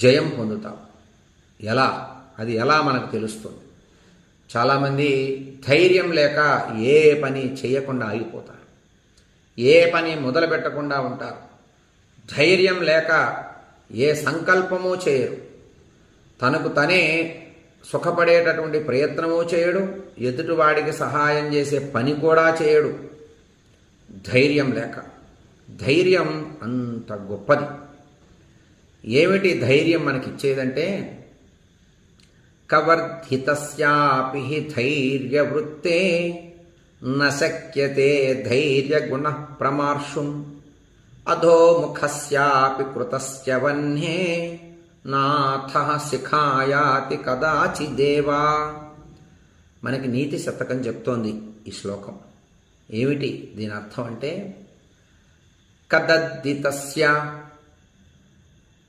జయం పొందుతాం. ఎలా? అది ఎలా మనకు తెలుస్తుంది? చాలామంది ధైర్యం లేక ఏ పని చేయకుండా ఆగిపోతారు. ఏ పని మొదలు పెట్టకుండా ఉంటారు. ధైర్యం లేక ఏ సంకల్పము చేయరు. తనకు తనే సుఖపడేటటువంటి ప్రయత్నము చేయడు. ఎదుటివాడికి సహాయం చేసే పని కూడా చేయడు. ధైర్యం లేక. ధైర్యం అంత గొప్పది. ఏమిటి ధైర్యం మనకిచ్చేదంటే? కవర్ధితస్యాపి ధైర్యవృత్తే నశక్యతే ధైర్యగుణ ప్రమార్షుం అధోముఖస్యాపి కృతస్య వన్హే నాథ శిఖాయాతి కదాచిదేవా మనకి నీతి శతకం చెప్తోంది ఈ శ్లోకం. ఏమిటి దీని అర్థం అంటే? కదద్దితస్య